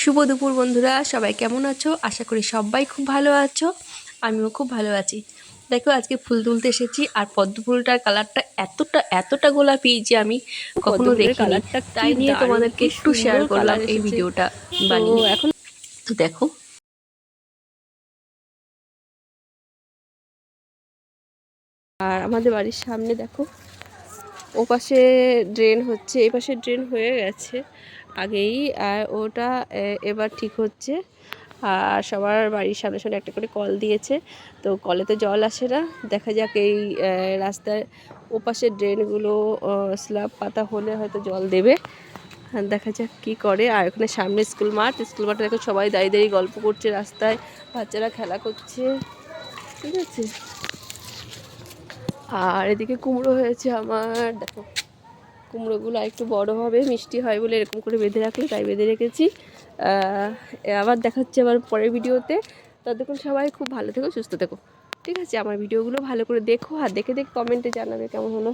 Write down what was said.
শুভ দুপুর বন্ধুরা সবাই কেমন আছো? আশা করি সবাই খুব ভালো আছো আমিও খুব ভালো আছি। দেখো আজকে ফুল তুলতে এসেছি আর পদ্ম ফুলটার কালারটা এতটা এতটা গোলাপি যে আমি কখনো কালারটা তাই নিয়ে তোমাদেরকে একটু শেয়ার করলাম এই ভিডিওটা বানিয়ে। এখন তো দেখো। আর আমাদের বাড়ির সামনে দেখো ও পাশে ড্রেন হচ্ছে এই পাশে ড্রেন হয়ে গেছে আগেই আর ওটা এবার ঠিক হচ্ছে। আর সবার বাড়ির সামনে সামনে একটা করে কল দিয়েছে তো কলে তো জল আসে না। দেখা যাক এই আহ, রাস্তায় ওপাশে ড্রেনগুলো স্ল্যাব পাতা হলে হয়তো জল দেবে। দেখা যাক কি করে। আর ওখানে সামনে স্কুল মাঠ স্কুল মাঠে দেখো সবাই দাঁড়িয়ে দাঁড়িয়ে গল্প করছে রাস্তায় বাচ্চারা খেলা করছে। ঠিক আছে? আর এদিকে কুমড়ো হয়েছে আমার। দেখো, কুমড়োগুলো একটু বড় হবে, মিষ্টি হয় বলে এরকম করে বেঁধে রাখলে, তাই বেঁধে রেখেছি। আবার দেখাচ্ছি আবার পরের ভিডিওতে। ততক্ষণ সবাই খুব ভালো থেকো, সুস্থ থেকো। ঠিক আছে, আমার ভিডিওগুলো ভালো করে দেখো, আর দেখে দেখে কমেন্টে জানাবে কেমন হলো।